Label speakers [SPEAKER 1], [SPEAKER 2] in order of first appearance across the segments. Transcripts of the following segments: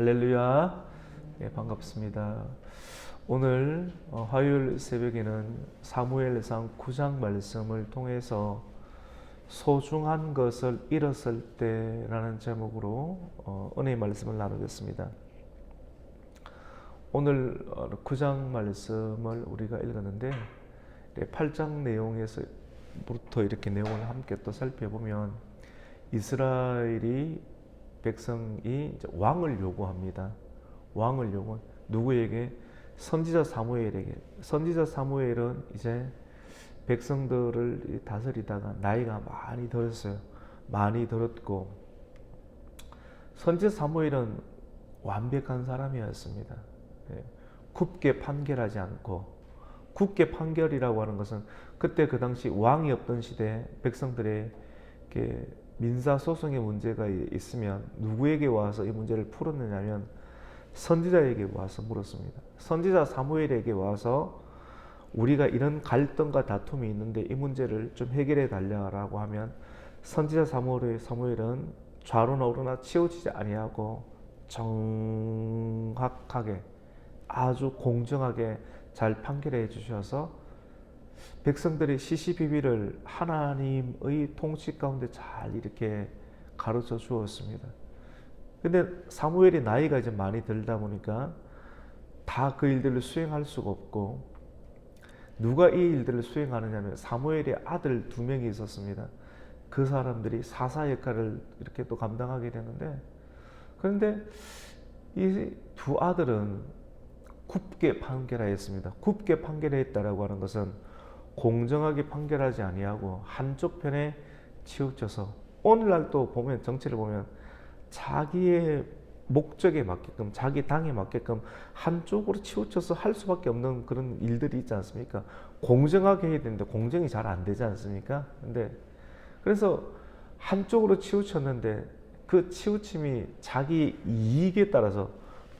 [SPEAKER 1] 할렐루야. 예, 반갑습니다. 오늘 어, 화요일 새벽에는 사무엘상 9장 말씀을 통해서 소중한 것을 잃었을 때라는 제목으로 어, 은혜의 말씀을 나누겠습니다. 오늘 어, 9장 말씀을 우리가 읽었는데 8장 내용에서부터 이렇게 내용을 함께 또 살펴보면 이스라엘이 백성이 왕을 요구합니다. 왕을 요구 누구에게 선지자 사무엘에게 선지자 사무엘은 이제 백성들을 다스리다가 나이가 많이 들었어요. 많이 들었고 선지자 사무엘은 완벽한 사람이었습니다. 예, 굽게 판결하지 않고 굽게 판결이라고 하는 것은 그때 그 당시 왕이 없던 시대 백성들의 민사 소송의 문제가 있으면 누구에게 와서 이 문제를 풀었느냐면 선지자에게 와서 물었습니다. 선지자 사무엘에게 와서 우리가 이런 갈등과 다툼이 있는데 이 문제를 좀 해결해 달라고 하면 선지자 사무엘 사무엘은 좌로나 우로나 치우치지 아니하고 정확하게 아주 공정하게 잘 판결해 주셔서 백성들의 시시비비를 하나님의 통치 가운데 잘 이렇게 가르쳐 주었습니다. 근데 사무엘이 나이가 이제 많이 들다 보니까 다 그 일들을 수행할 수가 없고 누가 이 일들을 수행하느냐면 사무엘의 아들 두 명이 있었습니다. 그 사람들이 사사 역할을 이렇게 또 감당하게 되는데 그런데 이 두 아들은 굽게 판결하였습니다. 굽게 판결했다라고 하는 것은 공정하게 판결하지 아니하고 한쪽 편에 치우쳐서 오늘날 또 보면 정치를 보면 자기의 목적에 맞게끔 자기 당에 맞게끔 한쪽으로 치우쳐서 할 수밖에 없는 그런 일들이 있지 않습니까? 공정하게 해야 되는데 공정이 잘 안 되지 않습니까? 근데 그래서 한쪽으로 치우쳤는데 그 치우침이 자기 이익에 따라서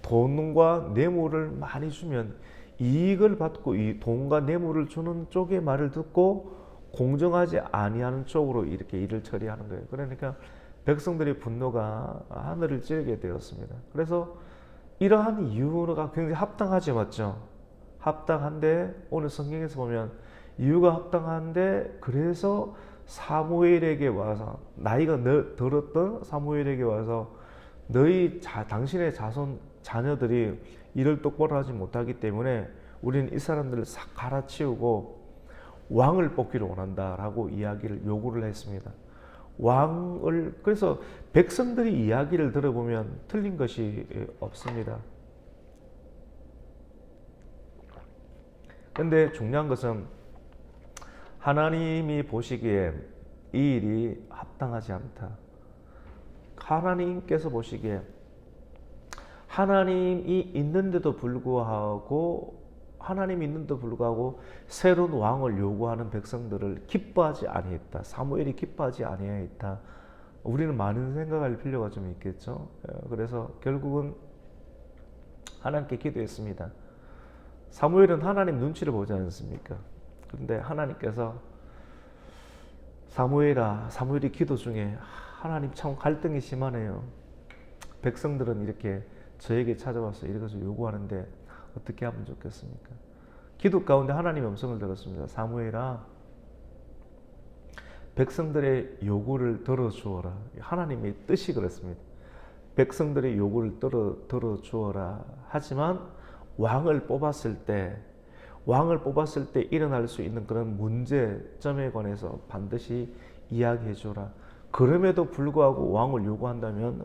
[SPEAKER 1] 돈과 뇌물을 많이 주면 이익을 받고 이 돈과 뇌물을 주는 쪽의 말을 듣고 공정하지 아니하는 쪽으로 이렇게 일을 처리하는 거예요. 그러니까 백성들의 분노가 하늘을 찌르게 되었습니다. 그래서 이러한 이유가 굉장히 합당하지 맞죠? 합당한데 오늘 성경에서 보면 이유가 합당한데 그래서 사무엘에게 와서 나이가 들었던 사무엘에게 와서 너희 자, 당신의 자손 자녀들이 일을 똑바로 하지 못하기 때문에 우리는 이 사람들을 싹 갈아치우고 왕을 뽑기를 원한다라고 이야기를 요구를 했습니다. 왕을 그래서 백성들이 이야기를 들어보면 틀린 것이 없습니다. 근데 중요한 것은 하나님이 보시기에 이 일이 합당하지 않다. 하나님께서 보시기에 하나님이 있는데도 불구하고 하나님이 있는데도 불구하고 새로운 왕을 요구하는 백성들을 기뻐하지 아니했다. 사무엘이 기뻐하지 아니했다. 우리는 많은 생각할 필요가 좀 있겠죠. 예, 그래서 결국은 하나님께 기도했습니다. 사무엘은 하나님 눈치를 보지 않습니까? 그런데 하나님께서 사무엘아, 사무엘이 기도 중에 하나님 참 갈등이 심하네요. 백성들은 이렇게 저에게 찾아와서 이것을 요구하는데 어떻게 하면 좋겠습니까? 기도 가운데 하나님의 음성을 들었습니다. 사무엘아, 백성들의 요구를 들어주어라. 하나님의 뜻이 그렇습니다. 백성들의 요구를 들어, 들어주어라. 하지만 왕을 뽑았을 때, 왕을 뽑았을 때 일어날 수 있는 그런 문제점에 관해서 반드시 이야기해 주라. 그럼에도 불구하고 왕을 요구한다면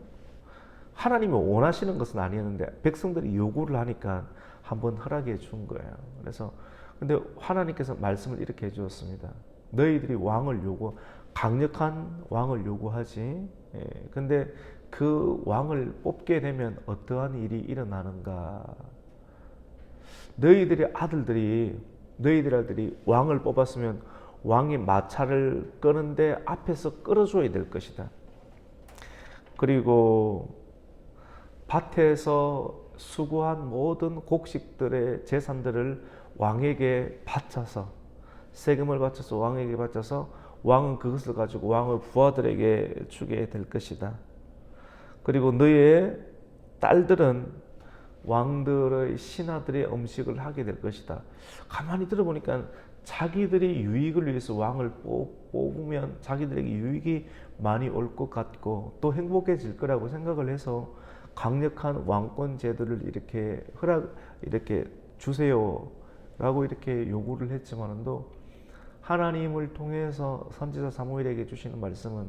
[SPEAKER 1] 하나님이 원하시는 것은 아니었는데 백성들이 요구를 하니까 한번 허락해 준 거예요. 그래서 근데 하나님께서 말씀을 이렇게 해 주었습니다. 너희들이 왕을 요구 강력한 왕을 요구하지. 예, 근데 그 왕을 뽑게 되면 어떠한 일이 일어나는가? 너희들의 아들들이 너희들 아들이 왕을 뽑았으면 왕이 마차를 끄는데 앞에서 끌어줘야 될 것이다. 그리고 밭에서 수고한 모든 곡식들의 재산들을 왕에게 바쳐서 세금을 바쳐서 왕에게 바쳐서 왕은 그것을 가지고 왕의 부하들에게 주게 될 것이다. 그리고 너의 딸들은 왕들의 신하들의 음식을 하게 될 것이다. 가만히 들어보니까 자기들이 유익을 위해서 왕을 뽑- 뽑으면 자기들에게 유익이 많이 올 것 같고 또 행복해질 거라고 생각을 해서 강력한 왕권 제도를 이렇게 허락 이렇게 주세요라고 이렇게 요구를 했지만도 하나님을 통해서 선지자 사무엘에게 주시는 말씀은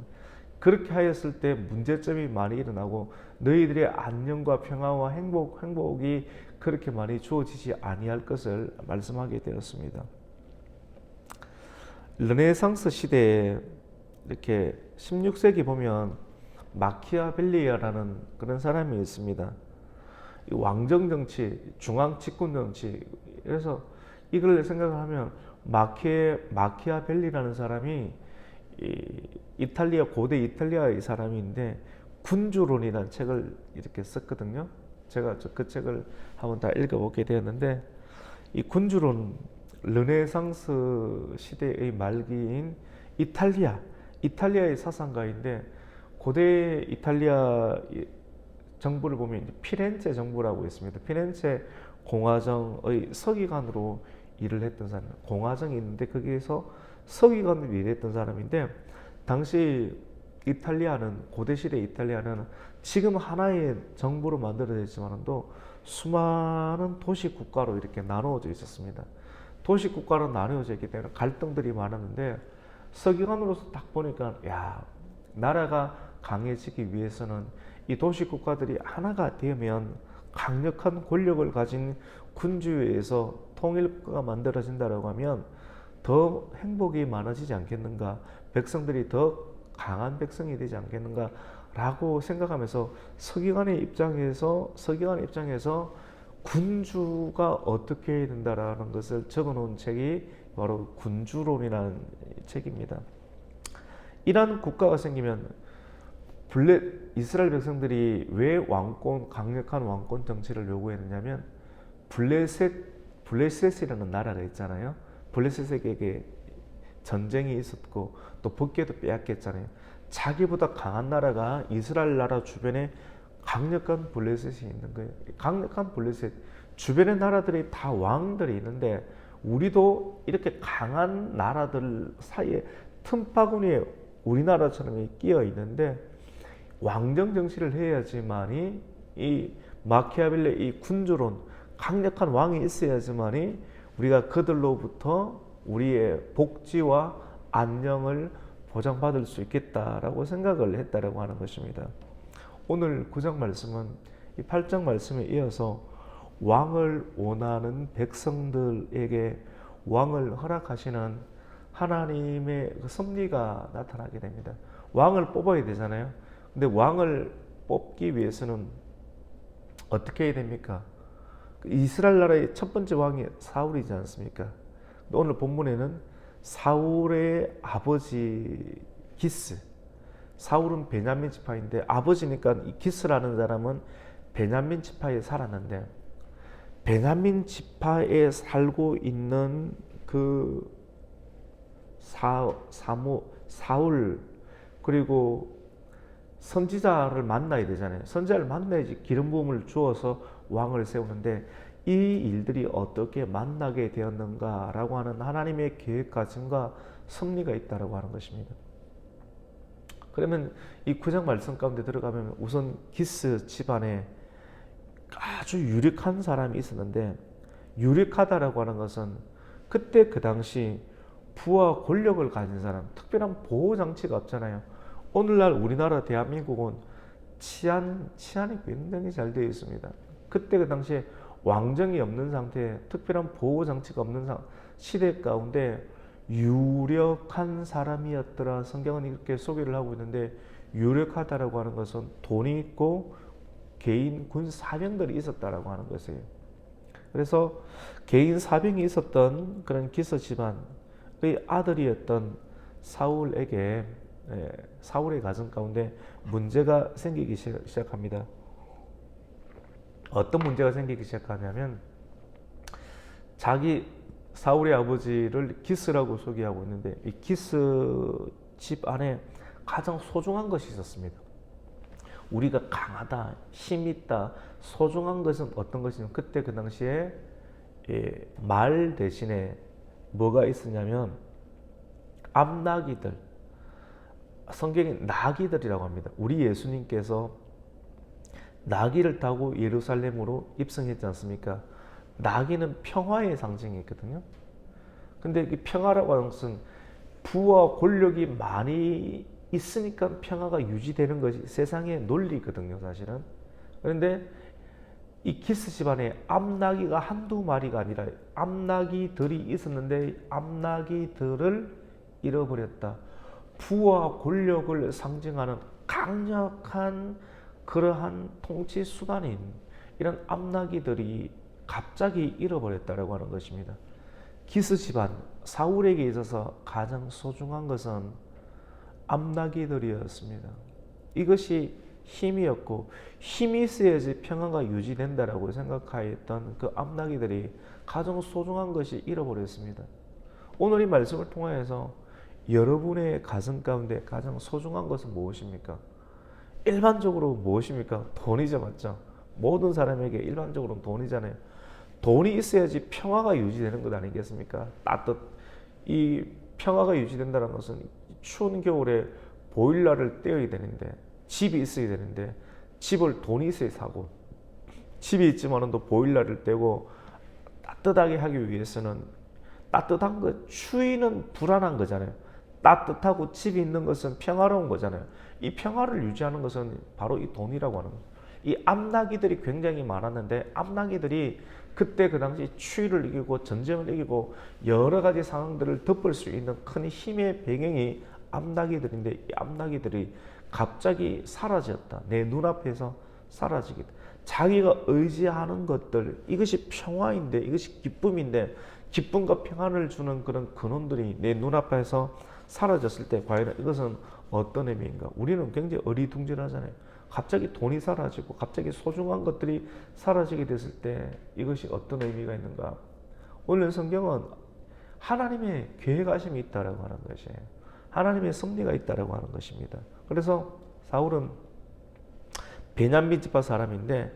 [SPEAKER 1] 그렇게 하였을 때 문제점이 많이 일어나고 너희들의 안녕과 평화와 행복 행복이 그렇게 많이 주어지지 아니할 것을 말씀하게 되었습니다. 르네상스 시대에 이렇게 16세기 보면 마키아벨리아라는 그런 사람이 있습니다. 이 왕정 정치, 중앙 집권 정치. 그래서 이걸 생각하면 마키 마키아벨리라는 사람이 이 이 탈리아 고대 이탈리아의 사람인데 군주론이라는 책을 이렇게 썼거든요. 제가 저그 책을 한번 다 읽어보게 되었는데 이 군주론 르네상스 시대의 말기인 이탈리아 이탈리아의 사상가인데 고대 이탈리아 이 정부를 보면 피렌체 정부라고 있습니다. 피렌체 공화정의 서기관으로 일을 했던 사람, 공화정이 있는데 거기에서 서기관으로 일했던 사람인데 당시 이탈리아는 고대 시대 이탈리아는 지금 하나의 정부로 만들어졌지만도 수많은 도시 국가로 이렇게 나누어져 있었습니다. 도시 국가로 나누어져 있기 때문에 갈등들이 많았는데 서기관으로서 딱 보니까 야 나라가 강해지기 위해서는 이 도시 국가들이 하나가 되면 강력한 권력을 가진 군주에서 통일국가가 만들어진다라고 하면 더 행복이 많아지지 않겠는가 백성들이 더 강한 백성이 되지 않겠는가라고 생각하면서 서기관의 입장에서 서기관의 입장에서 군주가 어떻게 해야 된다라는 것을 적어놓은 책이 바로 군주론이라는 책입니다. 이러한 국가가 생기면 블레 이스라엘 백성들이 왜 왕권 강력한 왕권 정치를 요구했느냐면 블레셋 블레셋이라는 나라가 있잖아요. 블레셋에게 전쟁이 있었고 또 법계도 빼앗겼잖아요. 자기보다 강한 나라가 이스라엘 나라 주변에 강력한 블레셋이 있는 거예요. 강력한 블레셋 주변의 나라들이 다 왕들이 있는데 우리도 이렇게 강한 나라들 사이에 틈바구니에 우리나라처럼 끼어 있는데 왕정 정치를 해야지만이 이 마키아벨레 이 군주론 강력한 왕이 있어야지만이 우리가 그들로부터 우리의 복지와 안녕을 보장받을 수 있겠다라고 생각을 했다라고 하는 것입니다. 오늘 구장 말씀은 이 8장 말씀에 이어서 왕을 원하는 백성들에게 왕을 허락하시는 하나님의 그 섭리가 나타나게 됩니다. 왕을 뽑아야 되잖아요. 근데 왕을 뽑기 위해서는 어떻게 해야 됩니까? 그 이스라엘 나라의 첫 번째 왕이 사울이지 않습니까? 오늘 본문에는 사울의 아버지 기스. 사울은 베냐민 지파인데 아버지니까 이 기스라는 사람은 베냐민 지파에 살았는데 베냐민 지파에 살고 있는 그 사, 사무 사울 그리고 선지자를 만나야 되잖아요. 선지자를 만나야지 기름 부음을 주어서 왕을 세우는데 이 일들이 어떻게 만나게 되었는가라고 하는 하나님의 계획과 증과 섭리가 있다라고 하는 것입니다. 그러면 이 구장 말씀 가운데 들어가면 우선 기스 집안에 아주 유력한 사람이 있었는데 유력하다라고 하는 것은 그때 그 당시 부와 권력을 가진 사람, 특별한 보호 장치가 없잖아요. 오늘날 우리나라 대한민국은 치안 치안이 굉장히 잘 되어 있습니다. 그때 그 당시에 왕정이 없는 상태에 특별한 보호 장치가 없는 상, 시대 가운데 유력한 사람이었더라. 성경은 이렇게 소개를 하고 있는데 유력하다라고 하는 것은 돈이 있고 개인 군 사병들이 있었다라고 하는 것이에요. 그래서 개인 사병이 있었던 그런 기서 집안의 아들이었던 사울에게 예, 사울의 가정 가운데 문제가 생기기 시작- 시작합니다. 어떤 문제가 생기기 시작하냐면 자기 사울의 아버지를 기스라고 소개하고 있는데 이 기스 집 안에 가장 소중한 것이 있었습니다. 우리가 강하다, 힘 있다, 소중한 것은 어떤 것이냐면 그때 그 당시에 예, 말 대신에 뭐가 있었냐면 암나기들, 성경에 나귀들이라고 합니다. 우리 예수님께서 나귀를 타고 예루살렘으로 입성했지 않습니까? 나귀는 평화의 상징이거든요. 근데 이 평화라고 하는 것은 부와 권력이 많이 있으니까 평화가 유지되는 것이 세상의 논리거든요, 사실은. 그런데 이 키스 집안에 암나귀가 한두 마리가 아니라 암나귀들이 있었는데 암나귀들을 잃어버렸다. 부와 권력을 상징하는 강력한 그러한 통치 수단인 이런 암나귀들이 갑자기 잃어버렸다라고 하는 것입니다. 기스 집안 사울에게 있어서 가장 소중한 것은 암나귀들이었습니다. 이것이 힘이었고 힘이 있어야지 평화가 유지된다라고 생각하였던 그 암나귀들이 가장 소중한 것이 잃어버렸습니다. 오늘 이 말씀을 통하여서 여러분의 가슴 가운데 가장 소중한 것은 무엇입니까? 일반적으로 무엇입니까? 돈이죠, 맞죠? 모든 사람에게 일반적으로 돈이잖아요. 돈이 있어야지 평화가 유지되는 것 아니겠습니까? 따뜻 이 평화가 유지된다는 것은 추운 겨울에 보일러를 떼어야 되는데 집이 있어야 되는데 집을 돈이 있어야 사고 집이 있지만은 또 보일러를 떼고 따뜻하게 하기 위해서는 따뜻한 것 추위는 불안한 거잖아요. 따뜻하고 집이 있는 것은 평화로운 거잖아요. 이 평화를 유지하는 것은 바로 이 돈이라고 하는 거예요. 이 암나기들이 굉장히 많았는데 암나기들이 그때 그 당시 추위를 이기고 전쟁을 이기고 여러 가지 상황들을 덮을 수 있는 큰 힘의 배경이 암나기들인데 이 암나기들이 갑자기 사라졌다. 내 눈앞에서 사라지게 돼. 자기가 의지하는 것들 이것이 평화인데 이것이 기쁨인데 기쁨과 평안을 주는 그런 근원들이 내 눈앞에서 사라졌을 때 과연 이것은 어떤 의미인가? 우리는 굉장히 어리둥절하잖아요. 갑자기 돈이 사라지고 갑자기 소중한 것들이 사라지게 됐을 때 이것이 어떤 의미가 있는가? 오늘 성경은 하나님의 계획하심이 있다라고 하는 것이에요. 하나님의 섭리가 있다라고 하는 것입니다. 그래서 사울은 베냐민 지파 사람인데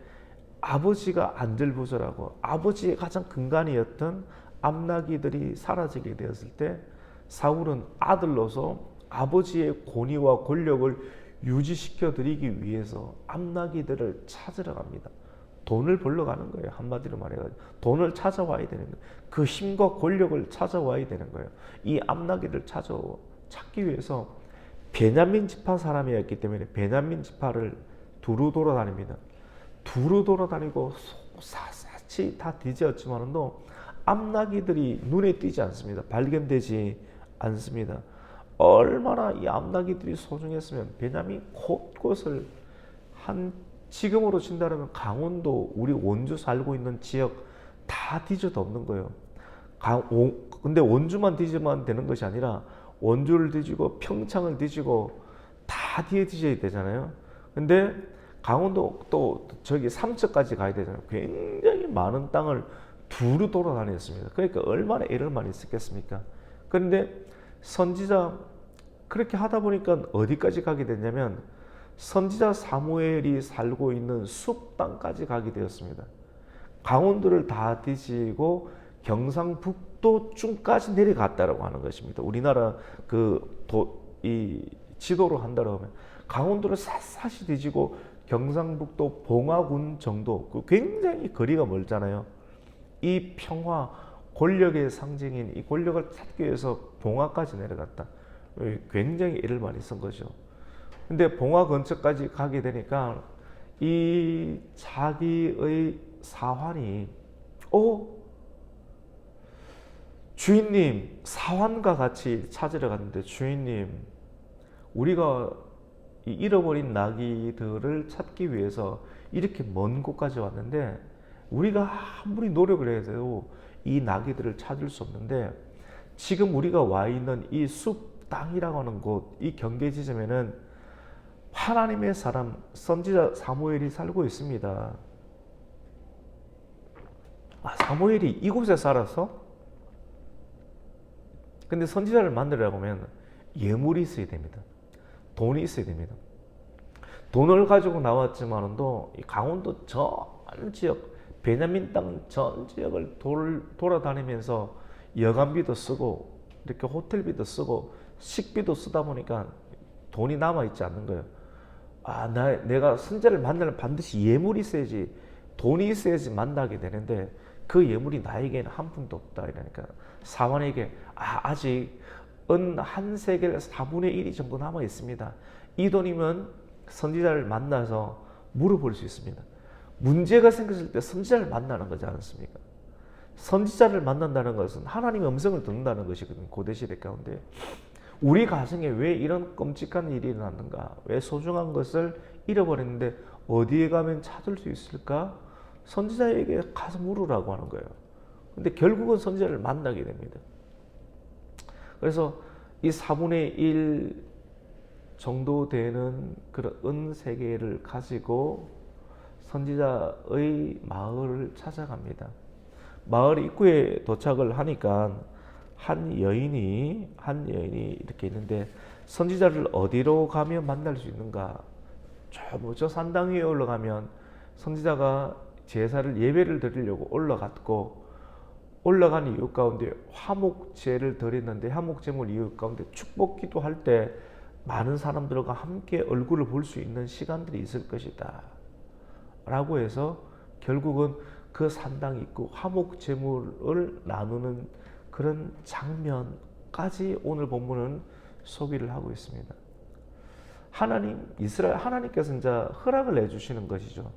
[SPEAKER 1] 아버지가 안절부절하고 아버지의 가장 근간이었던 암나기들이 사라지게 되었을 때 사울은 아들로서 아버지의 권위와 권력을 유지시켜 드리기 위해서 암나기들을 찾으러 갑니다. 돈을 벌러 가는 거예요. 한마디로 말해가지고 돈을 찾아와야 되는 거예요. 그 힘과 권력을 찾아와야 되는 거예요. 이 암나기를 찾아 찾기 위해서 베냐민 지파 사람이었기 때문에 베냐민 지파를 두루 돌아다닙니다. 두루 돌아다니고 사사치 다 뒤졌지만도 암나기들이 눈에 띄지 않습니다. 발견되지 않습니다. 얼마나 이 암나기들이 소중했으면 베냐민 곳곳을 한 지금으로 친다면 강원도 우리 원주 살고 있는 지역 다 뒤져도 없는 거예요. 강, 오, 근데 원주만 뒤지면 되는 것이 아니라 원주를 뒤지고 평창을 뒤지고 다 뒤에 뒤져야 되잖아요. 근데 강원도 또 저기 삼척까지 가야 되잖아요. 굉장히 많은 땅을 두루 돌아다녔습니다. 그러니까 얼마나 애를 많이 썼겠습니까? 그런데 선지자 그렇게 하다 보니까 어디까지 가게 됐냐면 선지자 사무엘이 살고 있는 숲 땅까지 가게 되었습니다. 강원도를 다 뒤지고 경상북도쯤까지 내려갔다라고 하는 것입니다. 우리나라 그이 지도로 한다고 하면 강원도를 샅샅이 뒤지고 경상북도 봉화군 정도 그 굉장히 거리가 멀잖아요. 이 평화 권력의 상징인 이 권력을 찾기 위해서 봉화까지 내려갔다. 굉장히 애를 많이 쓴 거죠. 근데 봉화 근처까지 가게 되니까 이 자기의 사환이 어 주인님 사환과 같이 찾으러 갔는데 주인님 우리가 이 잃어버린 나귀들을 찾기 위해서 이렇게 먼 곳까지 왔는데 우리가 아무리 노력을 해도 이 나귀들을 찾을 수 없는데 지금 우리가 와 있는 이 숲 땅이라고 하는 곳, 이 경계 지점에는 하나님의 사람 선지자 사무엘이 살고 있습니다. 아, 사무엘이 이곳에 살아서? 근데 선지자를 만들려고 하면 예물이 있어야 됩니다. 돈이 있어야 됩니다. 돈을 가지고 나왔지만은도 이 강원도 전 지역 베냐민 땅 전 지역을 돌, 돌아다니면서 여간비도 쓰고 이렇게 호텔비도 쓰고 식비도 쓰다 보니까 돈이 남아 있지 않는 거예요. 아, 나 내가 선자를 만나면 반드시 예물이 있어야지 돈이 있어야지 만나게 되는데 그 예물이 나에게는 한 푼도 없다 이러니까 사원에게 아, 아직 은 한 세겔 4분의 1이 정도 남아 있습니다. 이 돈이면 선지자를 만나서 물어볼 수 있습니다. 문제가 생겼을 때 선지자를 만나는 거지 않습니까? 선지자를 만난다는 것은 하나님의 음성을 듣는다는 것이거든요. 고대 시대 가운데. 우리 가정에 왜 이런 끔찍한 일이 일어났는가? 왜 소중한 것을 잃어버렸는데 어디에 가면 찾을 수 있을까? 선지자에게 가서 물으라고 하는 거예요. 근데 결국은 선지자를 만나게 됩니다. 그래서 이 4분의 1 정도 되는 그런 은세 개를 가지고 선지자의 마을을 찾아갑니다. 마을 입구에 도착을 하니까 한 여인이 한 여인이 이렇게 있는데 선지자를 어디로 가면 만날 수 있는가? 저, 뭐저 산당 위에 올라가면 선지자가 제사를 예배를 드리려고 올라갔고 올라간 이유 가운데 화목제를 드렸는데 화목제물 이유 가운데 축복기도 할 때 많은 사람들과 함께 얼굴을 볼 수 있는 시간들이 있을 것이다. 라고 해서 결국은 그 산당 있고 화목 제물을 나누는 그런 장면까지 오늘 본문은 소개를 하고 있습니다. 하나님, 이스라엘 하나님께서 이제 허락을 내 주시는 것이죠.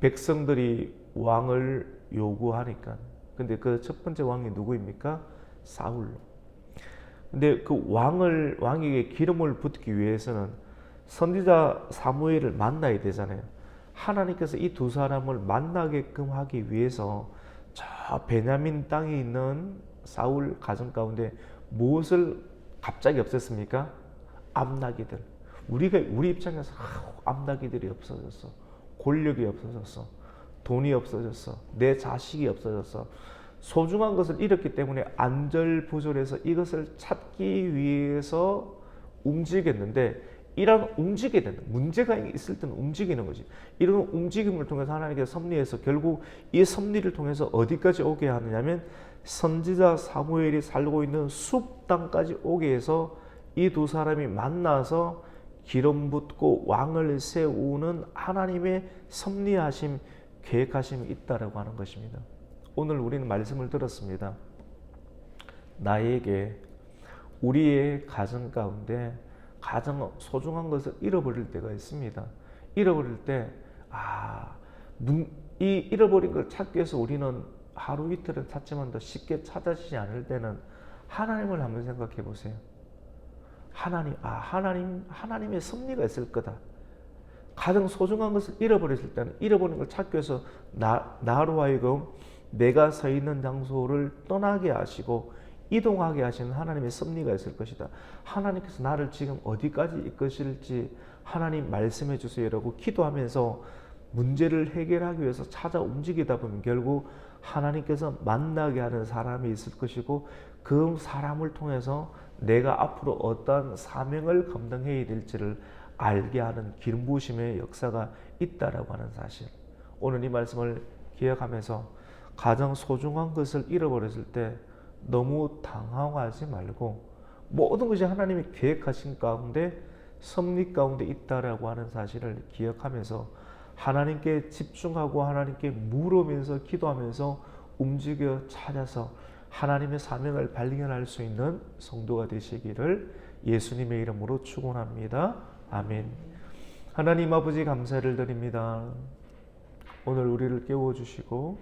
[SPEAKER 1] 백성들이 왕을 요구하니까. 근데 그 첫 번째 왕이 누구입니까? 사울. 근데 그 왕을 왕에게 기름을 붓기 위해서는 선지자 사무엘을 만나야 되잖아요. 하나님께서 이 두 사람을 만나게끔 하기 위해서 저 베냐민 땅에 있는 사울 가정 가운데 무엇을 갑자기 없앴습니까? 암나기들. 우리가 우리 입장에서 아, 암나기들이 없어졌어. 권력이 없어졌어. 돈이 없어졌어. 내 자식이 없어졌어. 소중한 것을 잃었기 때문에 안절부절해서 이것을 찾기 위해서 움직였는데 이런 움직이게 된다. 문제가 있을 때는 움직이는 거지. 이런 움직임을 통해서 하나님께서 섭리해서 결국 이 섭리를 통해서 어디까지 오게 하느냐면 선지자 사무엘이 살고 있는 숲 땅까지 오게 해서 이 두 사람이 만나서 기름 붓고 왕을 세우는 하나님의 섭리하심, 계획하심이 있다라고 하는 것입니다. 오늘 우리는 말씀을 들었습니다. 나에게 우리의 가정 가운데 가장 소중한 것을 잃어버릴 때가 있습니다. 잃어버릴 때, 아, 문, 이 잃어버린 걸 찾기 위해서 우리는 하루 이틀은 찾지만 더 쉽게 찾아지지 않을 때는 하나님을 한번 생각해 보세요. 하나님, 아, 하나님, 하나님의 섭리가 있을 거다. 가장 소중한 것을 잃어버렸을 때는 잃어버린 걸 찾기 위해서 나, 나로 하여금 내가 서 있는 장소를 떠나게 하시고 이동하게 하시는 하나님의 섭리가 있을 것이다. 하나님께서 나를 지금 어디까지 이끄실지 하나님 말씀해 주세요라고 기도하면서 문제를 해결하기 위해서 찾아 움직이다 보면 결국 하나님께서 만나게 하는 사람이 있을 것이고 그 사람을 통해서 내가 앞으로 어떤 사명을 감당해야 될지를 알게 하는 기름 부으심의 역사가 있다라고 하는 사실. 오늘 이 말씀을 기억하면서 가장 소중한 것을 잃어버렸을 때 너무 당황하지 말고 모든 것이 하나님이 계획하신 가운데 섭리 가운데 있다라고 하는 사실을 기억하면서 하나님께 집중하고 하나님께 물으면서 기도하면서 움직여 찾아서 하나님의 사명을 발견할 수 있는 성도가 되시기를 예수님의 이름으로 축원합니다. 아멘. 하나님 아버지 감사를 드립니다. 오늘 우리를 깨워 주시고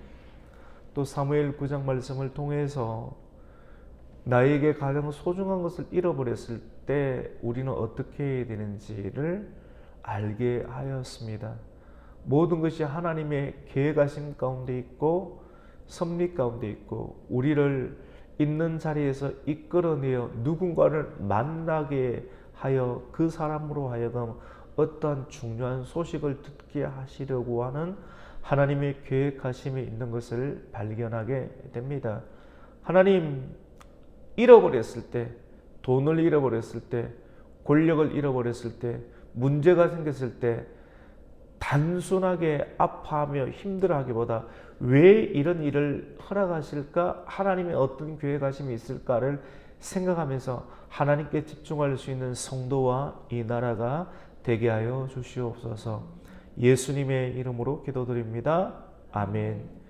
[SPEAKER 1] 또 사무엘 9장 말씀을 통해서 나에게 가장 소중한 것을 잃어버렸을 때 우리는 어떻게 해야 되는지를 알게 하였습니다. 모든 것이 하나님의 계획하심 가운데 있고 섭리 가운데 있고 우리를 있는 자리에서 이끌어내어 누군가를 만나게 하여 그 사람으로 하여금 어떠한 중요한 소식을 듣게 하시려고 하는 하나님의 계획하심이 있는 것을 발견하게 됩니다. 하나님 잃어버렸을 때, 돈을 잃어버렸을 때, 권력을 잃어버렸을 때, 문제가 생겼을 때 단순하게 아파하며 힘들어하기보다 왜 이런 일을 허락하실까? 하나님의 어떤 계획하심이 있을까를 생각하면서 하나님께 집중할 수 있는 성도와 이 나라가 되게 하여 주시옵소서. 예수님의 이름으로 기도드립니다. 아멘.